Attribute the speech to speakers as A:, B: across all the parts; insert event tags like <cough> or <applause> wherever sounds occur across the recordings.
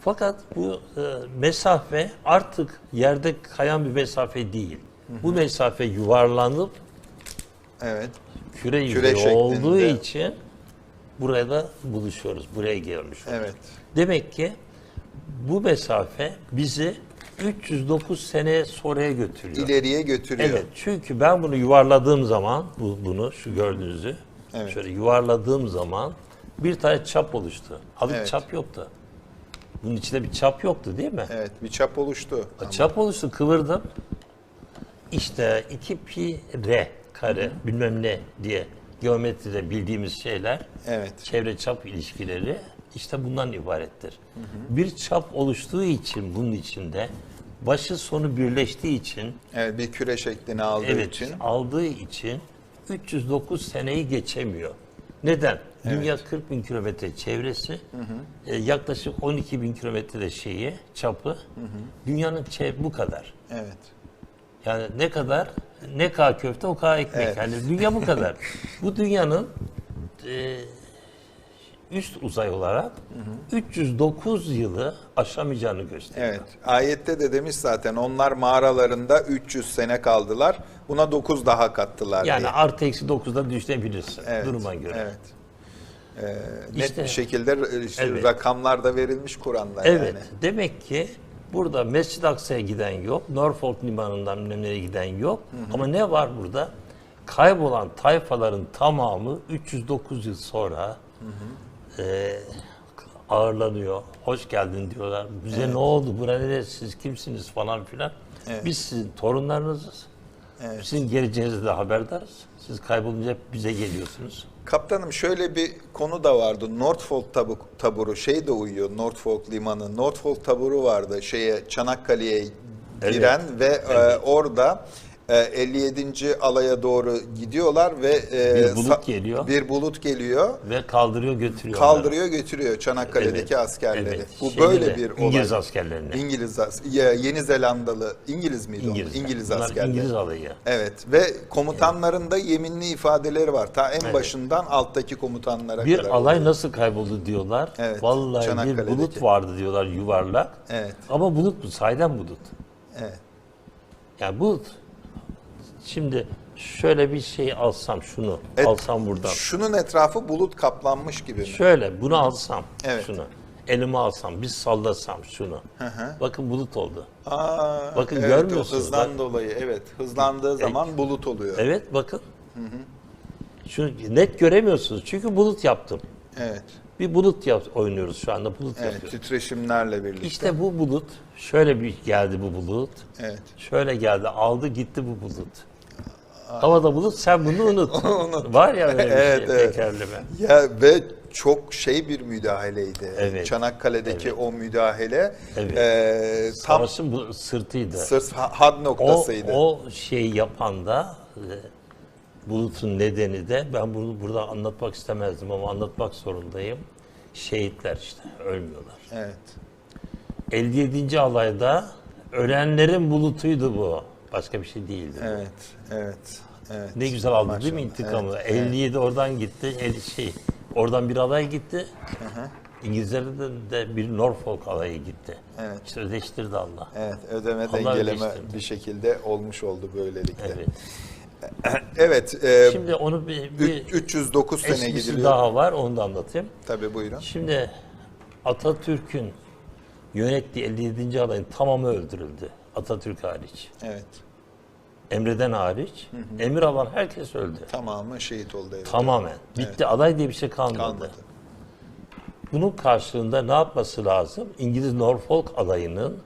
A: Fakat bu e, mesafe artık yerde kayan bir mesafe değil. Bu mesafe yuvarlanıp
B: Evet.
A: küre
B: Küre şeklinde.
A: olduğu için burada buluşuyoruz. Buraya gelmiş oluyoruz.
B: Evet.
A: Demek ki bu mesafe bizi 309 sene sonraya götürüyor.
B: İleriye götürüyor.
A: Evet çünkü ben bunu yuvarladığım zaman bu, bunu şu gördüğünüzü
B: Evet.
A: şöyle yuvarladığım zaman bir tane çap oluştu. Abi
B: Evet.
A: çap yoktu. Bunun içinde bir çap yoktu değil mi?
B: Evet, bir çap oluştu.
A: Çap oluştu kıvırdım. İşte 2 pi r kare bilmem ne diye geometride bildiğimiz şeyler
B: Evet.
A: çevre çap ilişkileri işte bundan ibarettir. Bir çap oluştuğu için bunun içinde başı sonu birleştiği için
B: Evet, bir küre şeklini aldığı
A: evet
B: için.
A: aldığı için 309 seneyi geçemiyor. Neden? Dünya 40 bin kilometre çevresi, e, yaklaşık 12 bin kilometre de şeyi, çapı. Dünyanın çev bu kadar.
B: Evet.
A: Yani ne kadar? Ne kadar köfte o kadar ekmek.
B: Evet.
A: Yani dünya bu kadar. <laughs> bu dünyanın e, üst uzay olarak 309 yılı aşamayacağını gösteriyor.
B: Evet. Ayette de demiş zaten onlar mağaralarında 300 sene kaldılar. Buna 9 daha kattılar
A: Yani
B: diye.
A: artı eksi 9'da düşünebilirsin
B: Evet,
A: duruma göre.
B: Evet. Ee, net
A: İşte-
B: bir şekilde e, işte
A: Evet.
B: rakamlar da verilmiş Kur'an'da
A: Evet.
B: yani.
A: Demek ki burada Mescid-i Aksa'ya giden yok. Norfolk limanından bilmem nereye giden yok. Ama ne var burada? Kaybolan tayfaların tamamı 309 yıl sonra e, ağırlanıyor. Hoş geldin diyorlar. Bize ne oldu? Neresi? Siz kimsiniz falan filan. Biz sizin torunlarınızız. Sizin geleceğinizde haberdarız. Siz kaybolunca hep bize geliyorsunuz.
B: Kaptanım şöyle bir konu da vardı. Norfolk tabu, taburu şey de uyuyor. Norfolk limanı. Norfolk taburu vardı şeye Çanakkale'ye giren ve e, orada e, 57. alaya doğru gidiyorlar ve e,
A: Bir bulut geliyor.
B: Bir bulut geliyor.
A: Ve kaldırıyor götürüyor. onları.
B: Kaldırıyor götürüyor Çanakkale'deki
A: Evet,
B: askerleri.
A: evet.
B: Bu
A: Şeyde
B: böyle
A: de,
B: bir olay.
A: İngiliz askerlerine.
B: İngiliz ya, Yeni Zelandalı İngiliz miydi
A: İngiliz.
B: onlar? İngiliz
A: Bunlar
B: askerleri.
A: İngiliz alayı.
B: Evet ve komutanların da yeminli ifadeleri var. Ta en
A: Evet.
B: başından alttaki komutanlara
A: Bir
B: kadar.
A: alay nasıl kayboldu diyorlar.
B: Evet,
A: Vallahi bir bulut vardı diyorlar yuvarlak.
B: Evet.
A: Ama bulut bu, sahiden bulut.
B: Evet.
A: Yani bulut. Şimdi şöyle bir şey alsam şunu,
B: Evet.
A: alsam buradan.
B: Şunun etrafı bulut kaplanmış gibi mi?
A: Şöyle bunu alsam,
B: Evet.
A: şunu. Elime alsam, bir sallasam şunu.
B: hı.
A: Bakın bulut oldu.
B: Aa,
A: Bakın
B: evet,
A: görmüyorsunuz,
B: hızdan
A: bak.
B: dolayı evet. Hızlandığı zaman bulut oluyor. Evet.
A: Evet bakın. Şu net göremiyorsunuz çünkü bulut yaptım.
B: Evet.
A: Bir bulut yap, oynuyoruz şu anda bulut yapıyoruz.
B: titreşimlerle birlikte.
A: İşte bu bulut, şöyle bir geldi bu bulut.
B: Evet.
A: Şöyle geldi, aldı gitti bu bulut. Havada bulut, sen bunu unut. <laughs> Var ya böyle bir
B: Evet,
A: şey,
B: evet.
A: tekerleme.
B: Ya ve çok şey bir müdahaleydi.
A: Evet.
B: Çanakkale'deki o müdahale
A: Evet.
B: e, tam
A: Savaşın bu sırtıydı.
B: sırf had
A: O,
B: noktasıydı.
A: o şeyi yapan da e, bulutun nedeni de ben bunu burada anlatmak istemezdim ama anlatmak zorundayım. Şehitler işte ölmüyorlar.
B: Evet.
A: 57. alayda ölenlerin bulutuydu bu. Başka bir şey değildi.
B: Evet. Evet. Evet.
A: Ne güzel aldı değil mi
B: Maşallah.
A: intikamı?
B: Evet,
A: 57 oradan gitti, el şey oradan bir alay gitti. İngilizler'de de bir Norfolk alayı gitti.
B: Evet.
A: İşte ödeştirdi Allah.
B: Evet, ödeme
A: Allah
B: dengeleme
A: ödeştirdi.
B: bir şekilde olmuş oldu böylelikle.
A: Evet. <clears throat>
B: Evet, e,
A: Şimdi onu bir, bir
B: üç- 309 sene gidiliyor.
A: daha var, onu da anlatayım.
B: Tabii buyurun.
A: Şimdi Atatürk'ün yönettiği 57. alayın tamamı öldürüldü. Atatürk hariç.
B: Evet.
A: Emre'den hariç. Emir alan herkes öldü.
B: Tamamı şehit oldu. Evet.
A: Tamamen. Bitti. Aday diye bir şey kalmadı.
B: Kalmadı.
A: Bunun karşılığında ne yapması lazım? İngiliz Norfolk adayının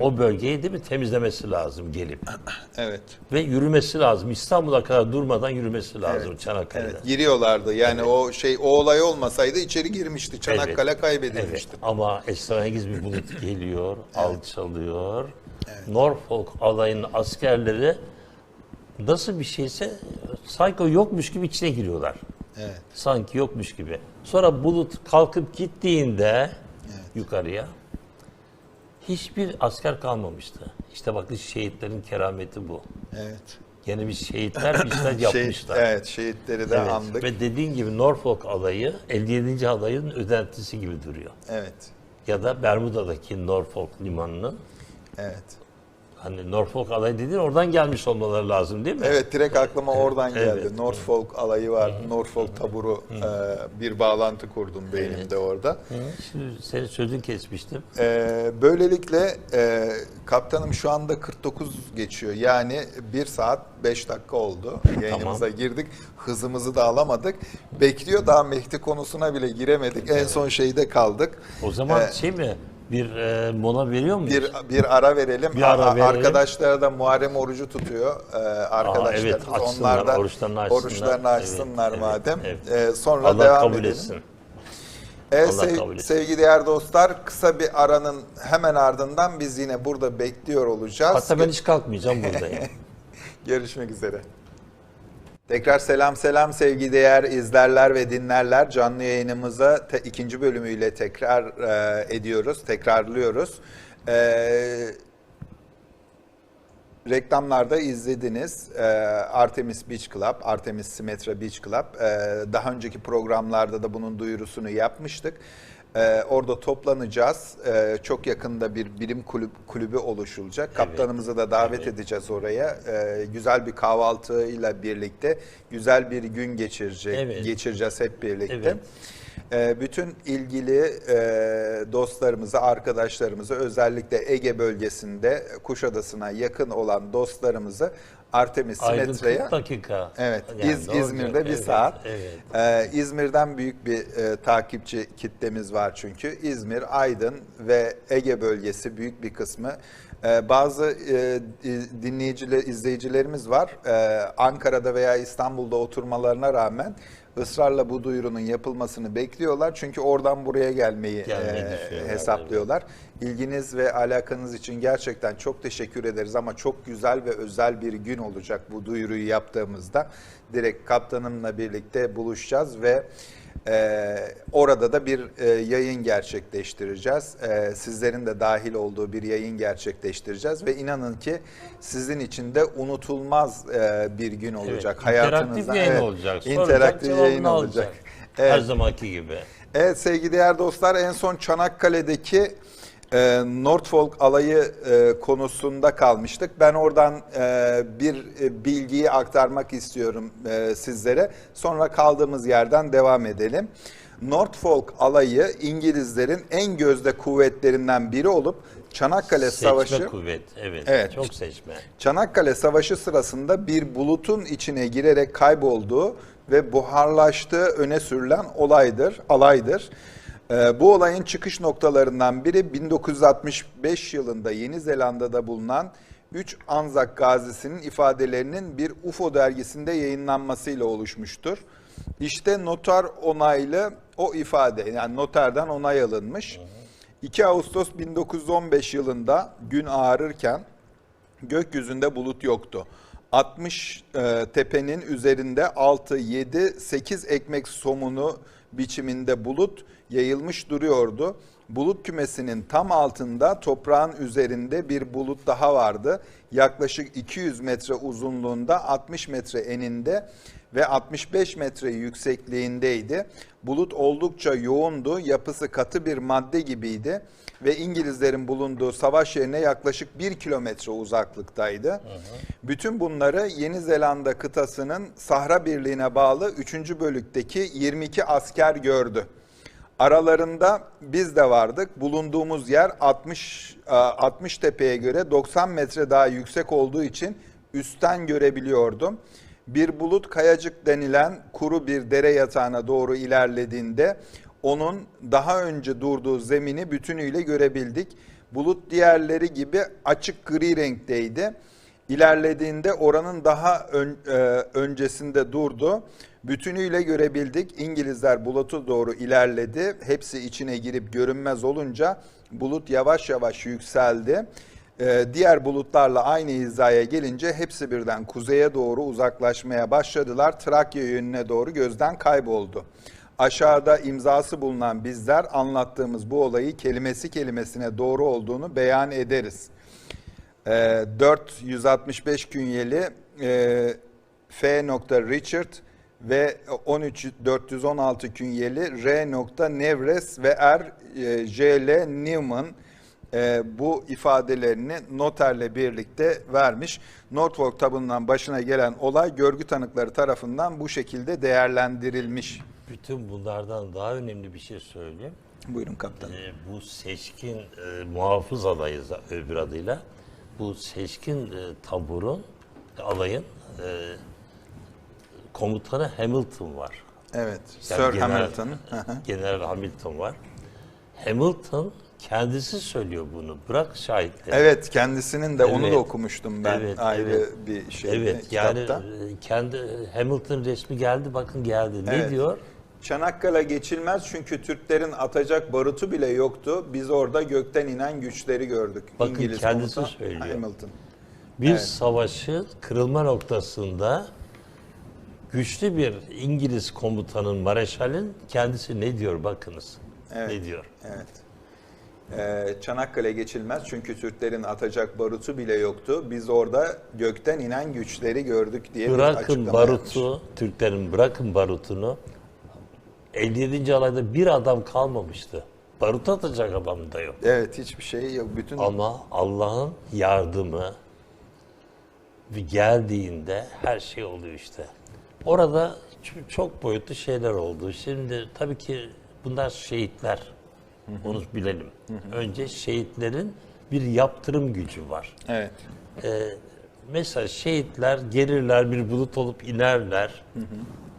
A: o bölgeyi değil mi temizlemesi lazım gelip. <clears throat>
B: Evet.
A: Ve yürümesi lazım. İstanbul'a kadar durmadan yürümesi lazım
B: Evet.
A: Çanakkale'de.
B: Evet, giriyorlardı. Yani o şey o olay olmasaydı içeri girmişti. Çanakkale
A: Evet.
B: kaybedilmişti.
A: Evet. Ama esrarengiz bir bulut geliyor, alçalıyor. Norfolk alayının askerleri nasıl bir şeyse sanki yokmuş gibi içine giriyorlar.
B: Evet.
A: Sanki yokmuş gibi. Sonra bulut kalkıp gittiğinde yukarıya hiçbir asker kalmamıştı. İşte bakın şehitlerin kerameti bu.
B: Evet.
A: Yine bir şehitler bir şeyler <laughs>
B: Şehit,
A: yapmışlar.
B: evet, şehitleri de
A: Evet.
B: andık.
A: Ve dediğin gibi Norfolk alayı 57. alayın özentisi gibi duruyor.
B: Evet.
A: ya da Bermuda'daki Norfolk limanının
B: Evet.
A: hani Norfolk alayı dediğin oradan gelmiş olmaları lazım değil mi?
B: Evet direkt aklıma oradan geldi.
A: Evet.
B: Norfolk alayı var. Norfolk taburu e, bir bağlantı kurdum beynimde orada.
A: Şimdi senin sözün kesmiştim.
B: E, böylelikle e, kaptanım şu anda 49 geçiyor. Yani 1 saat 5 dakika oldu. Yayınımıza girdik. Hızımızı da alamadık. Bekliyor daha Mehdi konusuna bile giremedik. En son şeyde kaldık.
A: O zaman
B: Ee,
A: şey mi? Bir e, mola veriyor muyuz?
B: Bir bir ara verelim.
A: Bir ara verelim.
B: Arkadaşlar da Muharrem orucu tutuyor. Ee, arkadaşlarımız
A: evet, açsınlar,
B: onlar da
A: oruçlarını açsınlar.
B: oruçlarını açsınlar
A: Evet,
B: madem.
A: evet,
B: Ee, sonra
A: Allah
B: devam
A: kabul
B: edelim.
A: etsin.
B: Evet,
A: Allah
B: sev-
A: kabul etsin.
B: sevgili değerli dostlar kısa bir aranın hemen ardından biz yine burada bekliyor olacağız.
A: Hatta ben hiç kalkmayacağım buradayım. <laughs>
B: Görüşmek üzere. Tekrar selam selam sevgili değer izlerler ve dinlerler. Canlı yayınımıza te- ikinci bölümüyle tekrar e, ediyoruz, tekrarlıyoruz. E, reklamlarda izlediniz. E, Artemis Beach Club, Artemis Symmetra Beach Club. E, daha önceki programlarda da bunun duyurusunu yapmıştık. E, orada toplanacağız. E, çok yakında bir bilim kulüp, kulübü oluşulacak. Kaptanımızı da davet edeceğiz oraya. E, güzel bir kahvaltıyla birlikte güzel bir gün geçirecek,
A: Evet.
B: geçireceğiz hep birlikte.
A: Evet.
B: E, bütün ilgili e, dostlarımıza, arkadaşlarımıza özellikle Ege bölgesinde Kuşadası'na yakın olan dostlarımızı Artemis
A: Aydın
B: Simetra'ya
A: 40 dakika.
B: Evet,
A: Yani
B: İz-
A: olacak?
B: İzmir'de bir
A: Evet,
B: saat.
A: Evet.
B: Ee, İzmir'den büyük bir e, takipçi kitlemiz var çünkü. İzmir, Aydın ve Ege bölgesi büyük bir kısmı. Ee, bazı e, dinleyiciler, izleyicilerimiz var. Ee, Ankara'da veya İstanbul'da oturmalarına rağmen ısrarla bu duyurunun yapılmasını bekliyorlar. Çünkü oradan buraya gelmeyi e, hesaplıyorlar. İlginiz ve alakanız için gerçekten çok teşekkür ederiz ama çok güzel ve özel bir gün olacak bu duyuruyu yaptığımızda. Direkt kaptanımla birlikte buluşacağız ve e, orada da bir e, yayın gerçekleştireceğiz. E, sizlerin de dahil olduğu bir yayın gerçekleştireceğiz ve inanın ki sizin için de unutulmaz e, bir gün olacak.
A: Evet, interaktif
B: Hayatınızda
A: yayın
B: evet,
A: olacak. Soracak,
B: interaktif
A: cevabını
B: yayın olacak.
A: alacak.
B: Evet.
A: Her zamanki gibi.
B: Evet sevgili değerli dostlar en son Çanakkale'deki e, Norfolk alayı e, konusunda kalmıştık. Ben oradan e, bir e, bilgiyi aktarmak istiyorum e, sizlere. Sonra kaldığımız yerden devam edelim. Norfolk alayı İngilizlerin en gözde kuvvetlerinden biri olup Çanakkale
A: Seçme
B: Savaşı
A: kuvvet. Evet.
B: Evet.
A: Çok seçme.
B: Çanakkale Savaşı sırasında bir bulutun içine girerek kaybolduğu ve buharlaştığı öne sürülen olaydır, alaydır. Ee, bu olayın çıkış noktalarından biri 1965 yılında Yeni Zelanda'da bulunan 3 Anzak gazisinin ifadelerinin bir UFO dergisinde yayınlanmasıyla oluşmuştur. İşte noter onaylı o ifade yani noterden onay alınmış. 2 Ağustos 1915 yılında gün ağarırken gökyüzünde bulut yoktu. 60 e, tepenin üzerinde 6, 7, 8 ekmek somunu biçiminde bulut yayılmış duruyordu. Bulut kümesinin tam altında toprağın üzerinde bir bulut daha vardı. Yaklaşık 200 metre uzunluğunda 60 metre eninde ve 65 metre yüksekliğindeydi. Bulut oldukça yoğundu, yapısı katı bir madde gibiydi ve İngilizlerin bulunduğu savaş yerine yaklaşık 1 kilometre uzaklıktaydı. Bütün bunları Yeni Zelanda kıtasının Sahra Birliği'ne bağlı 3. bölükteki 22 asker gördü. Aralarında biz de vardık. Bulunduğumuz yer 60 e, 60 tepeye göre 90 metre daha yüksek olduğu için üstten görebiliyordum. Bir bulut kayacık denilen kuru bir dere yatağına doğru ilerlediğinde onun daha önce durduğu zemini bütünüyle görebildik. Bulut diğerleri gibi açık gri renkteydi. İlerlediğinde oranın daha ön- e, öncesinde durdu. Bütünüyle görebildik. İngilizler bulutu doğru ilerledi. Hepsi içine girip görünmez olunca bulut yavaş yavaş yükseldi. Ee, diğer bulutlarla aynı hizaya gelince hepsi birden kuzeye doğru uzaklaşmaya başladılar. Trakya yönüne doğru gözden kayboldu. Aşağıda imzası bulunan bizler anlattığımız bu olayı kelimesi kelimesine doğru olduğunu beyan ederiz. Ee, 4 165 künyeli e, F. Richard ve 13 416 künyeli R. Nevres ve R. e, J.L. Newman e, bu ifadelerini noterle birlikte vermiş. Norfolk tabundan başına gelen olay görgü tanıkları tarafından bu şekilde değerlendirilmiş.
A: Bütün bunlardan daha önemli bir şey söyleyeyim.
B: Buyurun kaptanım.
A: Ee, bu seçkin e, muhafız alayı öbür adıyla bu seçkin e, taburun alayın e, komutanı Hamilton var.
B: Evet,
A: Yani
B: Sir
A: genel-
B: Hamilton. <laughs>
A: General Hamilton var. Hamilton kendisi söylüyor bunu. Bırak şahitleri.
B: Evet, kendisinin de onu
A: Evet.
B: da okumuştum ben
A: Evet,
B: ayrı
A: evet.
B: bir şeyde
A: Evet yani
B: kitapta.
A: e, kendi Hamilton resmi geldi bakın geldi. Ne
B: Evet.
A: diyor?
B: Çanakkale geçilmez çünkü Türklerin atacak barutu bile yoktu. Biz orada gökten inen güçleri gördük.
A: Bakın kendisi
B: komutan
A: söylüyor.
B: Hamilton.
A: Bir
B: Evet.
A: savaşı kırılma noktasında güçlü bir İngiliz komutanın, mareşalin kendisi ne diyor bakınız.
B: Evet.
A: Ne diyor?
B: Evet. Ee, Çanakkale geçilmez çünkü Türklerin atacak barutu bile yoktu. Biz orada gökten inen güçleri gördük diye bir
A: Bırakın
B: açıklama
A: barutu,
B: yapmış.
A: Türklerin bırakın barutunu. 57. alayda bir adam kalmamıştı. Barut atacak adam da yok.
B: Evet, hiçbir şey yok. Bütün
A: Ama Allah'ın yardımı geldiğinde her şey oluyor işte. Orada çok boyutlu şeyler oldu. Şimdi tabii ki bunlar şehitler. Onu bilelim. Önce şehitlerin bir yaptırım gücü var.
B: evet.
A: Ee, mesela şehitler gelirler bir bulut olup inerler.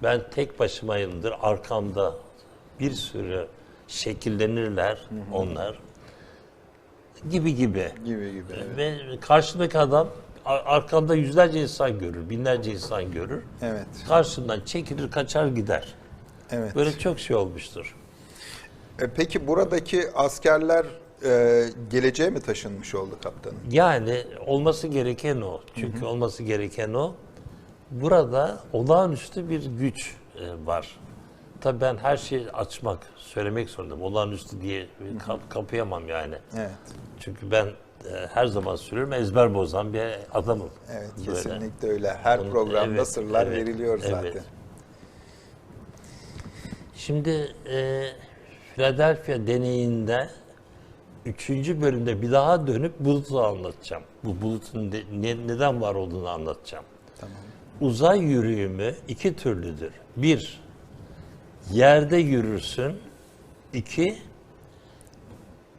A: Ben tek başımayımdır. Arkamda bir sürü şekillenirler onlar. Gibi gibi.
B: Gibi gibi. Evet.
A: Ve karşındaki adam ar- arkamda yüzlerce insan görür, binlerce insan görür.
B: Evet.
A: Karşından çekilir, kaçar gider.
B: evet.
A: Böyle çok şey olmuştur.
B: E, Peki buradaki askerler e, geleceğe mi taşınmış oldu kaptanım?
A: Yani olması gereken o. Çünkü olması gereken o. Burada olağanüstü bir güç e, var. Tabii ben her şeyi açmak, söylemek zorundayım. Olağanüstü diye kap- kapayamam yani.
B: Evet.
A: Çünkü ben e, her zaman söylüyorum ezber bozan bir adamım.
B: Evet,
A: Böyle.
B: kesinlikle öyle. Her
A: Onu-
B: programda
A: evet,
B: sırlar
A: evet,
B: veriliyor zaten.
A: evet. Şimdi e, Philadelphia deneyinde üçüncü bölümde bir daha dönüp bulutu anlatacağım. Bu bulutun de- ne- neden var olduğunu anlatacağım.
B: Tamam.
A: Uzay yürüyümü iki türlüdür. Bir, yerde yürürsün. İki,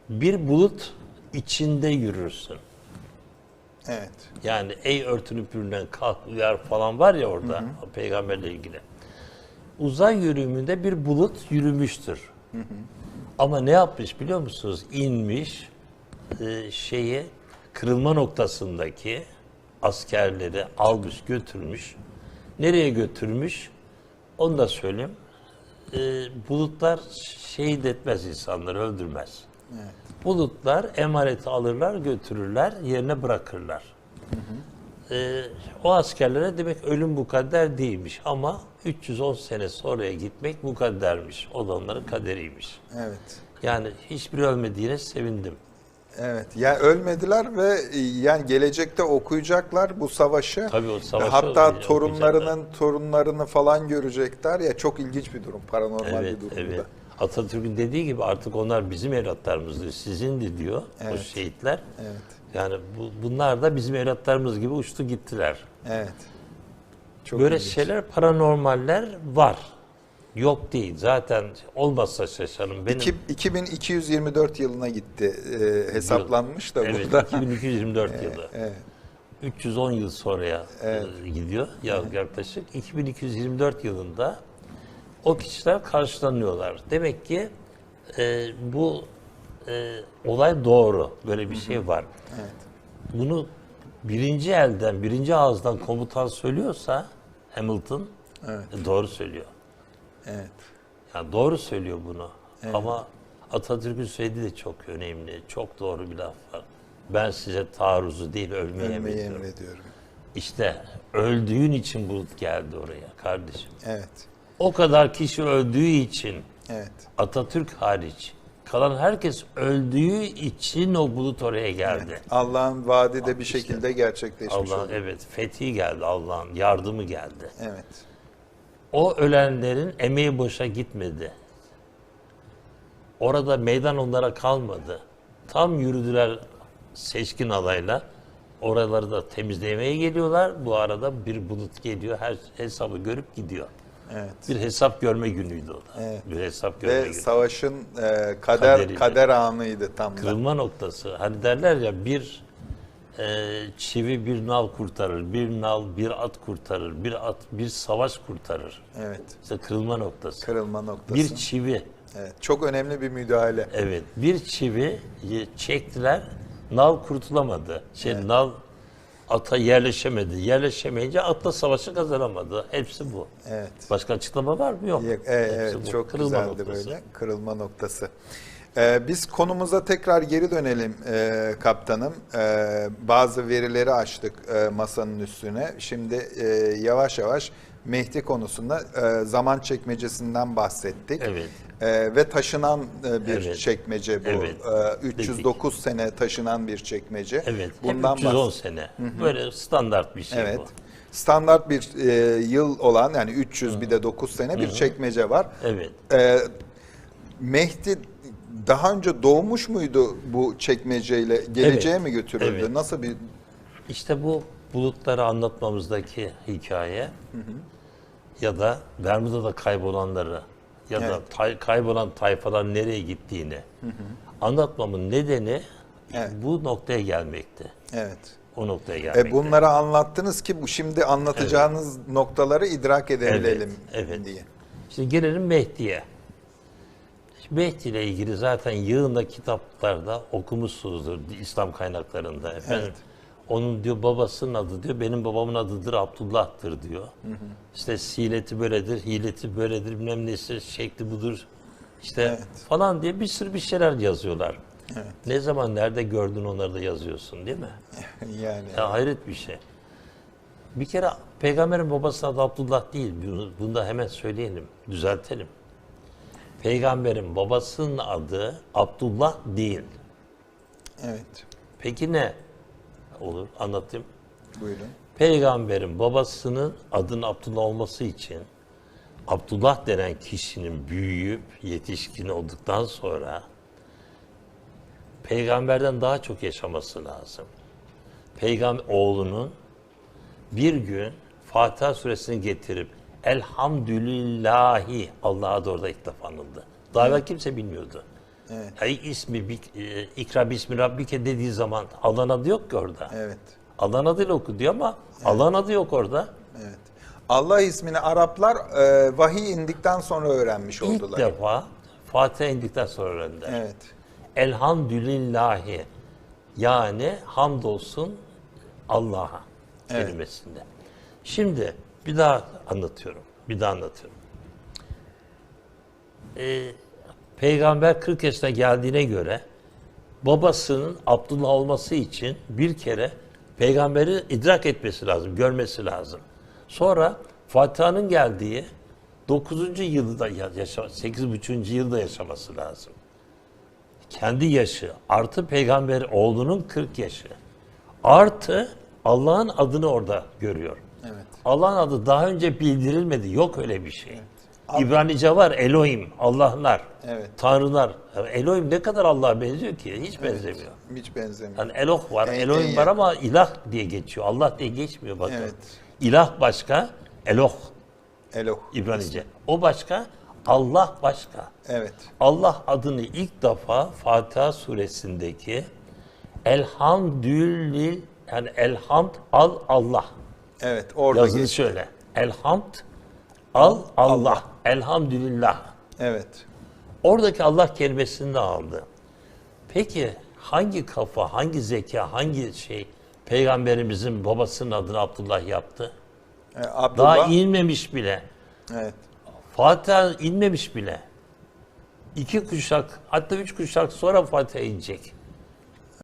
A: bir bulut içinde yürürsün.
B: Evet.
A: Yani ey örtünüp bürünen kalk uyar falan var ya orada peygamberle ilgili. Uzay yürüyümünde bir bulut yürümüştür. Ama ne yapmış biliyor musunuz? İnmiş e, şeyi kırılma noktasındaki askerleri almış götürmüş. Nereye götürmüş? Onu da söyleyeyim. E, bulutlar şehit etmez insanları, öldürmez. Bulutlar emaneti alırlar, götürürler, yerine bırakırlar. Ee, o askerlere demek ölüm mukadder değilmiş ama 310 sene sonraya gitmek mukaddermiş. O da onların kaderiymiş.
B: Evet.
A: Yani hiçbiri ölmediğine sevindim.
B: Evet. Ya ölmediler ve e, yani gelecekte okuyacaklar bu savaşı.
A: Tabii o savaşı
B: Hatta
A: okuyacaklar.
B: torunlarının torunlarını falan görecekler ya çok ilginç bir durum. Paranormal
A: Evet,
B: bir durum
A: evet.
B: da.
A: Atatürk'ün dediği gibi artık onlar bizim evlatlarımızdır, sizindi diyor o
B: Evet.
A: şehitler.
B: Evet.
A: Yani bu, bunlar da bizim evlatlarımız gibi uçtu gittiler.
B: Evet. Çok
A: Böyle
B: ilginç.
A: şeyler paranormaller var. Yok değil. Zaten olmazsa şaşarım. Benim
B: İki- 2224 yılına gitti e, hesaplanmış da
A: evet,
B: burada.
A: 2224 <laughs> yılı.
B: Evet.
A: 310 yıl sonraya e, gidiyor ya yaklaşık. 2224 yılında o kişiler karşılanıyorlar. Demek ki e, bu e, olay doğru. Böyle bir şey var.
B: Evet.
A: Bunu birinci elden, birinci ağızdan komutan söylüyorsa Hamilton
B: Evet.
A: e, doğru söylüyor.
B: Evet.
A: Yani doğru söylüyor bunu. Ama Atatürk'ün söylediği de çok önemli. Çok doğru bir laf var. Ben size taarruzu değil ölmeyi
B: Ölmeyi
A: emrediyorum.
B: emrediyorum.
A: İşte öldüğün için bulut geldi oraya kardeşim.
B: Evet.
A: O kadar kişi öldüğü için
B: Evet.
A: Atatürk hariç kalan herkes öldüğü için o bulut oraya geldi.
B: Allah'ın vaadi de bir şekilde gerçekleşmiş
A: Allah
B: oldu.
A: evet fethi geldi Allah'ın yardımı geldi.
B: Evet.
A: O ölenlerin emeği boşa gitmedi. Orada meydan onlara kalmadı. Tam yürüdüler seçkin adayla. Oraları da temizlemeye geliyorlar. Bu arada bir bulut geliyor. Her hesabı görüp gidiyor.
B: Evet.
A: Bir hesap görme günüydü o da.
B: Evet.
A: Bir hesap görme
B: Ve
A: günü.
B: savaşın e, kader
A: Kaderiyle.
B: kader anıydı tam da.
A: Kırılma noktası. Hani derler ya bir e, çivi bir nal kurtarır, bir nal bir at kurtarır, bir at bir savaş kurtarır.
B: Evet.
A: İşte kırılma noktası.
B: Kırılma noktası.
A: Bir çivi,
B: Evet. Çok önemli bir müdahale.
A: evet, bir çivi çektiler, nal kurtulamadı. Şey, nal ata yerleşemedi. Yerleşemeyince atla savaşı kazanamadı. Hepsi bu.
B: Evet.
A: Başka açıklama var mı? Yok.
B: Yok, e,
A: Hepsi
B: evet
A: bu.
B: çok
A: Kırılma
B: güzeldi
A: noktası.
B: böyle kırılma noktası. Ee, biz konumuza tekrar geri dönelim e, kaptanım. Ee, bazı verileri açtık e, masanın üstüne. Şimdi e, yavaş yavaş Mehdi konusunda e, zaman çekmecesinden bahsettik.
A: Evet.
B: E, ve taşınan e, bir
A: Evet.
B: çekmece bu.
A: Evet.
B: E, 309 sene taşınan bir çekmece.
A: Evet.
B: Bundan
A: hep 310
B: bahs-
A: sene. Böyle standart bir şey
B: Evet.
A: bu.
B: Standart bir e, yıl olan yani 300 bir de 9 sene bir çekmece var.
A: Evet.
B: Ee, Mehdi daha önce doğmuş muydu bu çekmeceyle? Geleceğe
A: Evet.
B: mi götürüldü?
A: Evet.
B: Nasıl bir
A: İşte bu bulutları anlatmamızdaki hikaye ya da Bermuda'da kaybolanları ya da
B: Evet.
A: tay- kaybolan tayfalar nereye gittiğini anlatmamın nedeni
B: Evet.
A: bu noktaya gelmekti.
B: Evet.
A: O noktaya gelmekti.
B: E bunları anlattınız ki bu şimdi anlatacağınız noktaları idrak edebilelim
A: Evet, evet.
B: diye.
A: Şimdi gelelim Mehdi'ye. Mehdi ile ilgili zaten yığında kitaplarda okumuşsunuzdur İslam kaynaklarında. Efendim,
B: Evet.
A: Onun diyor babasının adı diyor, benim babamın adıdır Abdullah'tır diyor. İşte sileti böyledir, hileti böyledir, bilmem nesi, şekli budur. İşte
B: Evet.
A: falan diye bir sürü bir şeyler yazıyorlar.
B: Evet.
A: Ne zaman nerede gördün onları da yazıyorsun değil mi? <laughs>
B: yani
A: Ya hayret bir şey. Bir kere peygamberin babasının adı Abdullah değil. Bunu, bunu da hemen söyleyelim, düzeltelim. Peygamberin babasının adı Abdullah değil.
B: evet.
A: Peki ne? Olur, anlatayım.
B: Buyurun.
A: Peygamberin babasının adının Abdullah olması için Abdullah denen kişinin büyüyüp yetişkin olduktan sonra peygamberden daha çok yaşaması lazım. Peygamber oğlunun bir gün Fatiha suresini getirip Elhamdülillahi Allah'a da orada ilk anıldı. Daha evvel kimse bilmiyordu.
B: Evet.
A: Yani ismi, e, ikra bismi rabbike dediği zaman Allah'ın adı yok ki orada.
B: Evet.
A: Allah'ın adıyla oku diyor ama Allah'ın adı yok orada.
B: Evet. Allah ismini Araplar e, vahiy indikten sonra öğrenmiş
A: İlk
B: oldular.
A: defa Fatiha indikten sonra öğrendiler.
B: Evet.
A: Elhamdülillahi yani hamdolsun Allah'a
B: Evet.
A: kelimesinde. Şimdi bir daha anlatıyorum. Bir daha anlatıyorum. Ee, Peygamber 40 yaşına geldiğine göre babasının Abdullah olması için bir kere peygamberi idrak etmesi lazım, görmesi lazım. Sonra Fatiha'nın geldiği 9. yılda yaşa 8,5. yılda yaşaması lazım. Kendi yaşı artı peygamber oğlunun 40 yaşı. Artı Allah'ın adını orada görüyor.
B: Evet.
A: Allah'ın adı daha önce bildirilmedi. Yok öyle bir şey. İbranice var Elohim, Allah'lar,
B: Evet.
A: Tanrılar. Elohim ne kadar Allah'a benziyor ki? Hiç benzemiyor.
B: Hiç benzemiyor.
A: Yani Eloh var,
B: En-
A: Elohim
B: en
A: var
B: yakın.
A: ama ilah diye geçiyor. Allah diye geçmiyor bakın.
B: Evet.
A: İlah başka, Eloh
B: Eloh.
A: İbranice. O başka, Allah başka.
B: Evet.
A: Allah adını ilk defa Fatiha suresindeki Elhamdülil yani Elhamd al Allah.
B: Evet. Orada
A: Yazılı
B: geç.
A: şöyle. Elhamd al Allah. Elhamdülillah.
B: Evet.
A: Oradaki Allah kelimesini de aldı. Peki hangi kafa, hangi zeka, hangi şey peygamberimizin babasının adını Abdullah yaptı?
B: E, Abdullah.
A: Daha inmemiş bile.
B: Evet.
A: Fatiha inmemiş bile. İki kuşak, hatta üç kuşak sonra Fatiha inecek.